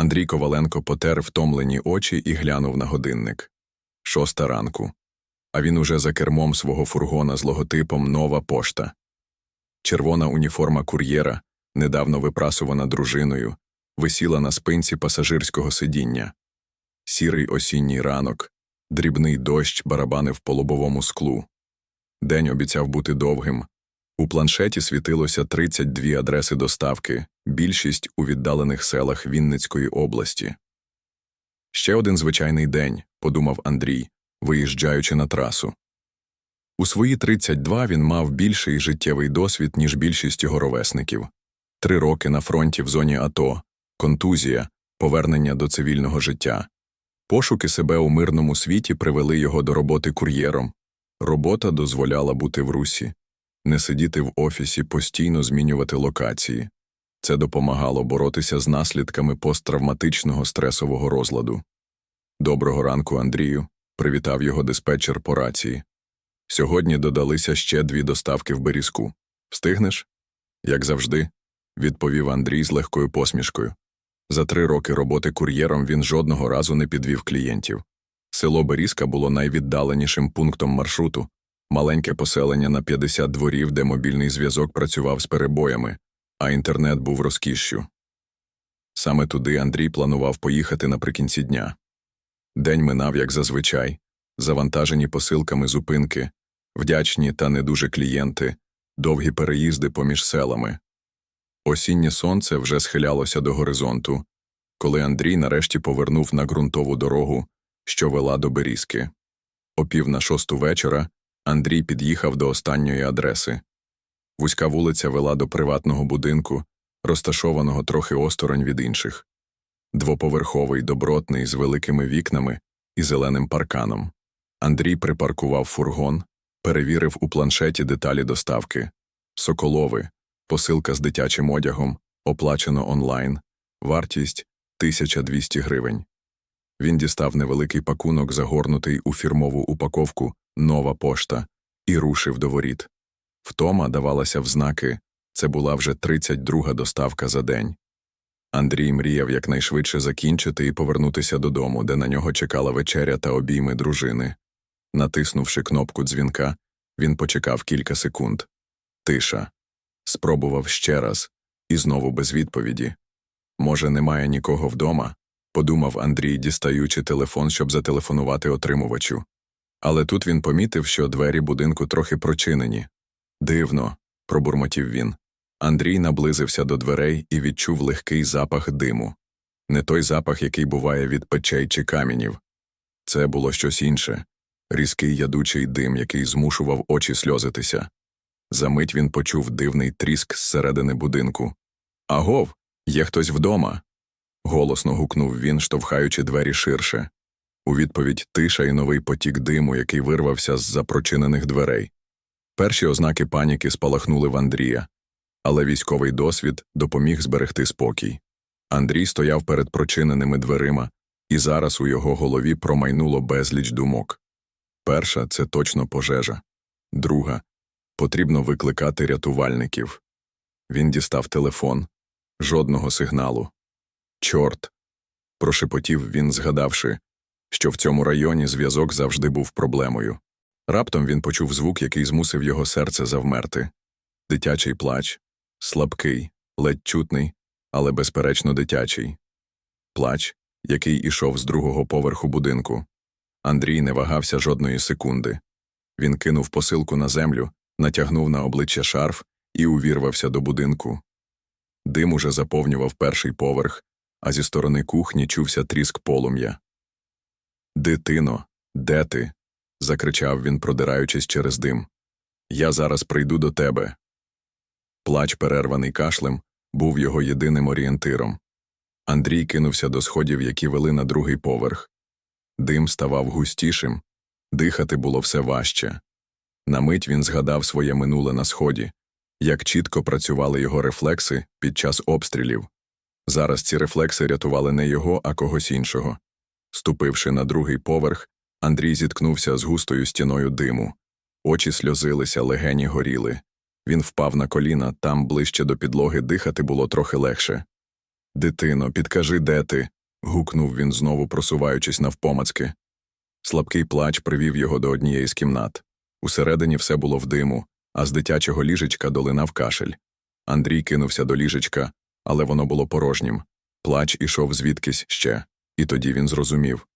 Андрій Коваленко потер втомлені очі і глянув на годинник. Шоста ранку. А він уже за кермом свого фургона з логотипом Нова пошта. Червона уніформа кур'єра, недавно випрасувана дружиною, висіла на спинці пасажирського сидіння. Сірий осінній ранок, дрібний дощ барабанив по лобовому склу. День обіцяв бути довгим. У планшеті світилося 32 адреси доставки, більшість у віддалених селах Вінницької області. Ще один звичайний день, подумав Андрій, виїжджаючи на трасу. У свої 32 він мав більший життєвий досвід, ніж більшість його ровесників. Три роки на фронті в зоні АТО, контузія, повернення до цивільного життя. Пошуки себе у мирному світі привели його до роботи кур'єром. Робота дозволяла бути в русі, не сидіти в офісі, постійно змінювати локації. Це допомагало боротися з наслідками посттравматичного стресового розладу. Доброго ранку, Андрію, привітав його диспетчер по рації. Сьогодні додалися ще дві доставки в Берізку. Встигнеш? Як завжди, відповів Андрій з легкою посмішкою. За три роки роботи кур'єром він жодного разу не підвів клієнтів. Село Берізка було найвіддаленішим пунктом маршруту, маленьке поселення на 50 дворів, де мобільний зв'язок працював з перебоями, а інтернет був розкішшю. Саме туди Андрій планував поїхати наприкінці дня. День минав, як зазвичай, завантажені посилками зупинки, вдячні та не дуже клієнти, довгі переїзди поміж селами. Осіннє сонце вже схилялося до горизонту, коли Андрій нарешті повернув на ґрунтову дорогу, що вела до Берізки. О пів на шосту вечора Андрій під'їхав до останньої адреси. Вузька вулиця вела до приватного будинку, розташованого трохи осторонь від інших. Двоповерховий, добротний, з великими вікнами і зеленим парканом. Андрій припаркував фургон, перевірив у планшеті деталі доставки. Соколови, посилка з дитячим одягом, оплачено онлайн, вартість 1200 гривень. Він дістав невеликий пакунок, загорнутий у фірмову упаковку Нова пошта, і рушив до воріт. Втома давалася в знаки це була вже 32-га доставка за день. Андрій мріяв якнайшвидше закінчити і повернутися додому, де на нього чекала вечеря та обійми дружини. Натиснувши кнопку дзвінка, він почекав кілька секунд. Тиша. Спробував ще раз, і знову без відповіді. Може, немає нікого вдома? подумав Андрій, дістаючи телефон, щоб зателефонувати отримувачу. Але тут він помітив, що двері будинку трохи прочинені. Дивно, пробурмотів він. Андрій наблизився до дверей і відчув легкий запах диму. Не той запах, який буває від печей чи каменів. Це було щось інше різкий ядучий дим, який змушував очі сльозитися. Замить він почув дивний тріск зсередини будинку. Агов, є хтось вдома. голосно гукнув він, штовхаючи двері ширше. У відповідь тиша і новий потік диму, який вирвався з запрочинених дверей. Перші ознаки паніки спалахнули в Андрія, але військовий досвід допоміг зберегти спокій. Андрій стояв перед прочиненими дверима, і зараз у його голові промайнуло безліч думок. Перша це точно пожежа, друга потрібно викликати рятувальників. Він дістав телефон, жодного сигналу. Чорт. прошепотів він, згадавши, що в цьому районі зв'язок завжди був проблемою. Раптом він почув звук, який змусив його серце завмерти дитячий плач, слабкий, ледь чутний, але безперечно дитячий. Плач, який ішов з другого поверху будинку. Андрій не вагався жодної секунди. Він кинув посилку на землю, натягнув на обличчя шарф і увірвався до будинку. Дим уже заповнював перший поверх, а зі сторони кухні чувся тріск полум'я. Дитино, де ти? Закричав він, продираючись через дим. Я зараз прийду до тебе. Плач, перерваний кашлем, був його єдиним орієнтиром. Андрій кинувся до сходів, які вели на другий поверх. Дим ставав густішим, дихати було все важче. На мить він згадав своє минуле на сході, як чітко працювали його рефлекси під час обстрілів. Зараз ці рефлекси рятували не його, а когось іншого. Ступивши на другий поверх, Андрій зіткнувся з густою стіною диму. Очі сльозилися, легені горіли. Він впав на коліна, там ближче до підлоги дихати було трохи легше. Дитино, підкажи, де ти? гукнув він знову, просуваючись навпомацки. Слабкий плач привів його до однієї з кімнат. Усередині все було в диму, а з дитячого ліжечка долинав кашель. Андрій кинувся до ліжечка, але воно було порожнім. Плач ішов звідкись ще, і тоді він зрозумів.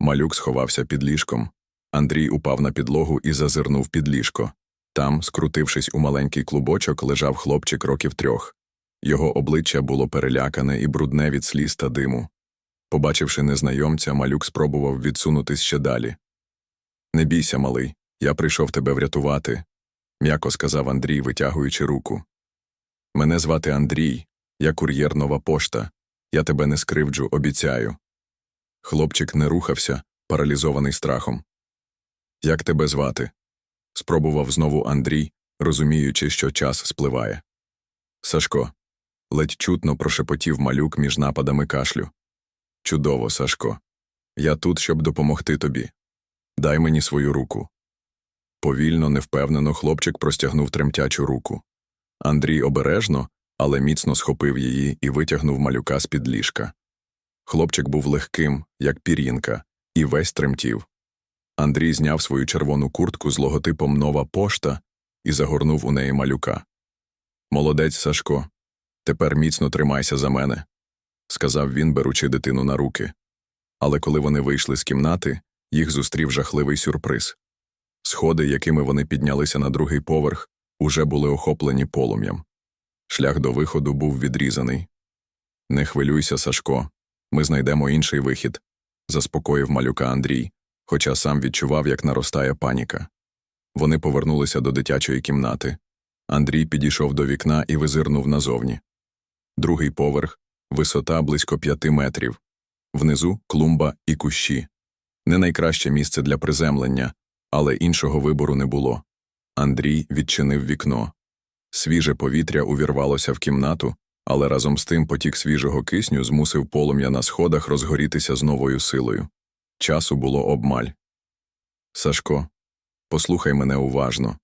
Малюк сховався під ліжком. Андрій упав на підлогу і зазирнув під ліжко. Там, скрутившись у маленький клубочок, лежав хлопчик років трьох. Його обличчя було перелякане і брудне від сліз та диму. Побачивши незнайомця, малюк спробував відсунутись ще далі. Не бійся, малий, я прийшов тебе врятувати, м'яко сказав Андрій, витягуючи руку. Мене звати Андрій, я кур'єр нова пошта. Я тебе не скривджу, обіцяю. Хлопчик не рухався, паралізований страхом. Як тебе звати? спробував знову Андрій, розуміючи, що час спливає. Сашко. ледь чутно прошепотів малюк між нападами кашлю. Чудово, Сашко. Я тут, щоб допомогти тобі. Дай мені свою руку. Повільно, невпевнено, хлопчик простягнув тремтячу руку. Андрій обережно, але міцно схопив її і витягнув малюка з під ліжка. Хлопчик був легким, як пір'їнка, і весь тремтів. Андрій зняв свою червону куртку з логотипом Нова пошта і загорнув у неї малюка. Молодець, Сашко, тепер міцно тримайся за мене, сказав він, беручи дитину на руки. Але коли вони вийшли з кімнати, їх зустрів жахливий сюрприз. Сходи, якими вони піднялися на другий поверх, уже були охоплені полум'ям. Шлях до виходу був відрізаний. Не хвилюйся, Сашко, ми знайдемо інший вихід, заспокоїв малюка Андрій, хоча сам відчував, як наростає паніка. Вони повернулися до дитячої кімнати. Андрій підійшов до вікна і визирнув назовні. Другий поверх, висота близько п'яти метрів. Внизу клумба і кущі. Не найкраще місце для приземлення, але іншого вибору не було. Андрій відчинив вікно. Свіже повітря увірвалося в кімнату, але разом з тим потік свіжого кисню змусив полум'я на сходах розгорітися з новою силою. Часу було обмаль. Сашко, послухай мене уважно,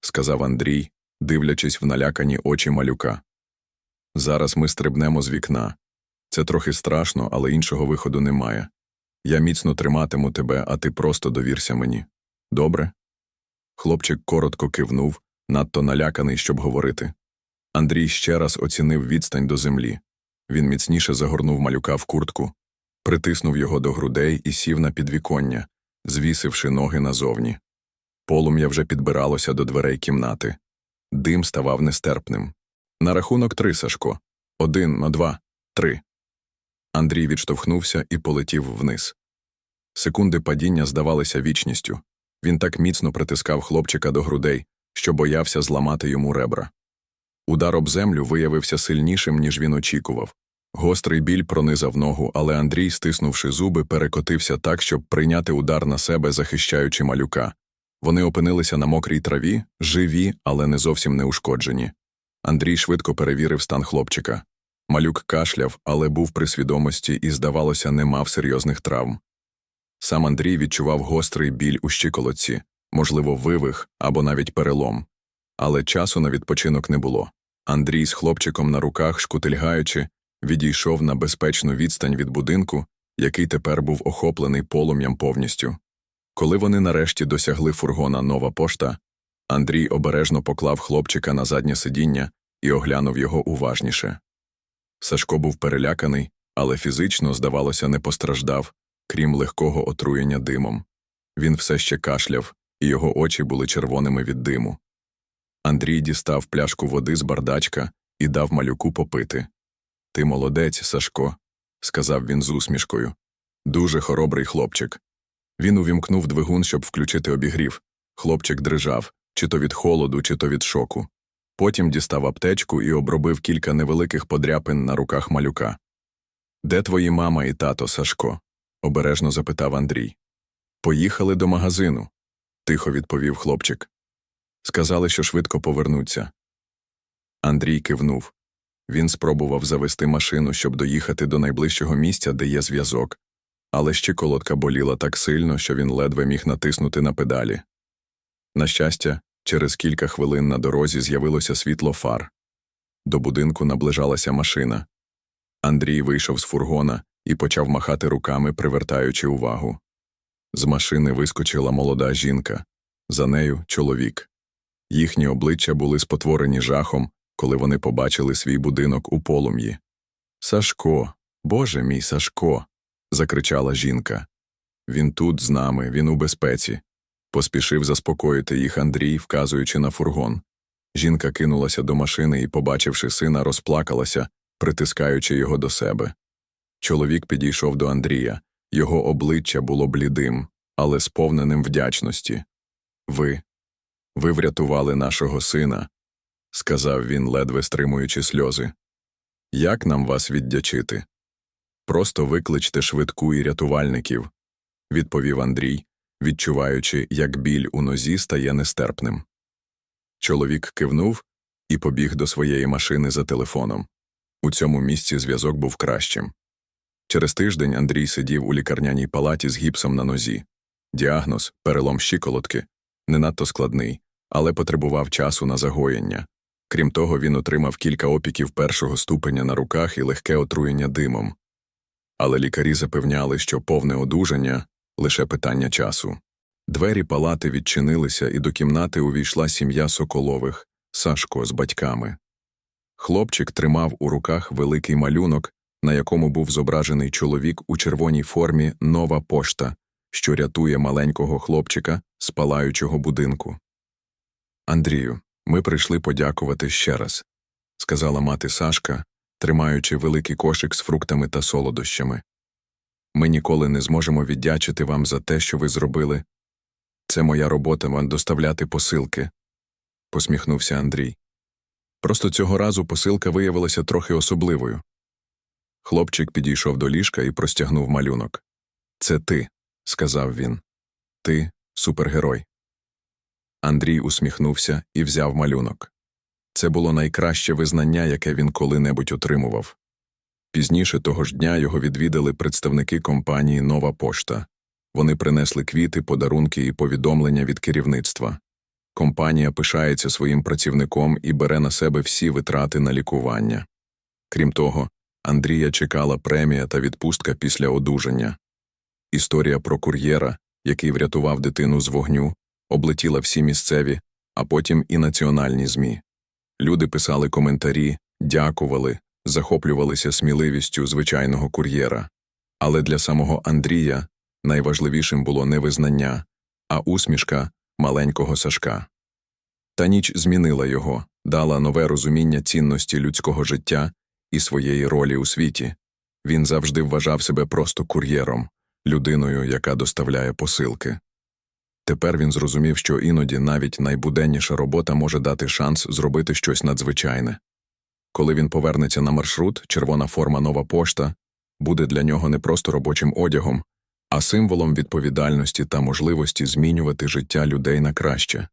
сказав Андрій, дивлячись в налякані очі малюка. Зараз ми стрибнемо з вікна. Це трохи страшно, але іншого виходу немає. Я міцно триматиму тебе, а ти просто довірся мені. Добре? Хлопчик коротко кивнув, надто наляканий, щоб говорити. Андрій ще раз оцінив відстань до землі. Він міцніше загорнув малюка в куртку, притиснув його до грудей і сів на підвіконня, звісивши ноги назовні. Полум'я вже підбиралося до дверей кімнати. Дим ставав нестерпним. На рахунок три, Сашко. Один, на два, три. Андрій відштовхнувся і полетів вниз. Секунди падіння здавалися вічністю. Він так міцно притискав хлопчика до грудей, що боявся зламати йому ребра. Удар об землю виявився сильнішим, ніж він очікував. Гострий біль пронизав ногу, але Андрій, стиснувши зуби, перекотився так, щоб прийняти удар на себе, захищаючи малюка. Вони опинилися на мокрій траві, живі, але не зовсім неушкоджені. Андрій швидко перевірив стан хлопчика. Малюк кашляв, але був при свідомості і, здавалося, не мав серйозних травм. Сам Андрій відчував гострий біль у щиколотці, можливо, вивих або навіть перелом. Але часу на відпочинок не було. Андрій з хлопчиком на руках, шкутильгаючи, відійшов на безпечну відстань від будинку, який тепер був охоплений полум'ям повністю. Коли вони нарешті досягли фургона нова пошта, Андрій обережно поклав хлопчика на заднє сидіння і оглянув його уважніше. Сашко був переляканий, але фізично, здавалося, не постраждав, крім легкого отруєння димом. Він все ще кашляв, і його очі були червоними від диму. Андрій дістав пляшку води з бардачка і дав малюку попити. Ти молодець, Сашко, сказав він з усмішкою. Дуже хоробрий хлопчик. Він увімкнув двигун, щоб включити обігрів. Хлопчик дрижав, чи то від холоду, чи то від шоку. Потім дістав аптечку і обробив кілька невеликих подряпин на руках малюка. Де твої мама і тато, Сашко? обережно запитав Андрій. Поїхали до магазину, тихо відповів хлопчик. Сказали, що швидко повернуться. Андрій кивнув. Він спробував завести машину, щоб доїхати до найближчого місця, де є зв'язок, але щиколотка боліла так сильно, що він ледве міг натиснути на педалі. На щастя, через кілька хвилин на дорозі з'явилося світло фар. До будинку наближалася машина. Андрій вийшов з фургона і почав махати руками, привертаючи увагу. З машини вискочила молода жінка, за нею чоловік. Їхні обличчя були спотворені жахом, коли вони побачили свій будинок у полум'ї. Сашко, Боже мій Сашко. закричала жінка. Він тут з нами, він у безпеці. Поспішив заспокоїти їх Андрій, вказуючи на фургон. Жінка кинулася до машини і, побачивши сина, розплакалася, притискаючи його до себе. Чоловік підійшов до Андрія. Його обличчя було блідим, але сповненим вдячності. Ви, ви врятували нашого сина, сказав він, ледве стримуючи сльози. Як нам вас віддячити? Просто викличте швидку і рятувальників, відповів Андрій, відчуваючи, як біль у нозі стає нестерпним. Чоловік кивнув і побіг до своєї машини за телефоном. У цьому місці зв'язок був кращим. Через тиждень Андрій сидів у лікарняній палаті з гіпсом на нозі. Діагноз перелом щиколотки не надто складний, але потребував часу на загоєння. Крім того, він отримав кілька опіків першого ступеня на руках і легке отруєння димом. Але лікарі запевняли, що повне одужання лише питання часу. Двері палати відчинилися, і до кімнати увійшла сім'я Соколових, Сашко з батьками. Хлопчик тримав у руках великий малюнок, на якому був зображений чоловік у червоній формі нова пошта, що рятує маленького хлопчика з палаючого будинку. Андрію, ми прийшли подякувати ще раз, сказала мати Сашка, тримаючи великий кошик з фруктами та солодощами. Ми ніколи не зможемо віддячити вам за те, що ви зробили. Це моя робота вам доставляти посилки, посміхнувся Андрій. Просто цього разу посилка виявилася трохи особливою. Хлопчик підійшов до ліжка і простягнув малюнок. Це ти, сказав він. Ти супергерой. Андрій усміхнувся і взяв малюнок. Це було найкраще визнання, яке він коли-небудь отримував. Пізніше того ж дня його відвідали представники компанії Нова пошта. Вони принесли квіти, подарунки і повідомлення від керівництва. Компанія пишається своїм працівником і бере на себе всі витрати на лікування. Крім того, Андрія чекала премія та відпустка після одужання. Історія про кур'єра, який врятував дитину з вогню, облетіла всі місцеві, а потім і національні ЗМІ. Люди писали коментарі, дякували, захоплювалися сміливістю звичайного кур'єра. Але для самого Андрія найважливішим було не визнання, а усмішка маленького Сашка. Та ніч змінила його, дала нове розуміння цінності людського життя і своєї ролі у світі. Він завжди вважав себе просто кур'єром, людиною, яка доставляє посилки. Тепер він зрозумів, що іноді навіть найбуденніша робота може дати шанс зробити щось надзвичайне. Коли він повернеться на маршрут, червона форма нова пошта буде для нього не просто робочим одягом, а символом відповідальності та можливості змінювати життя людей на краще.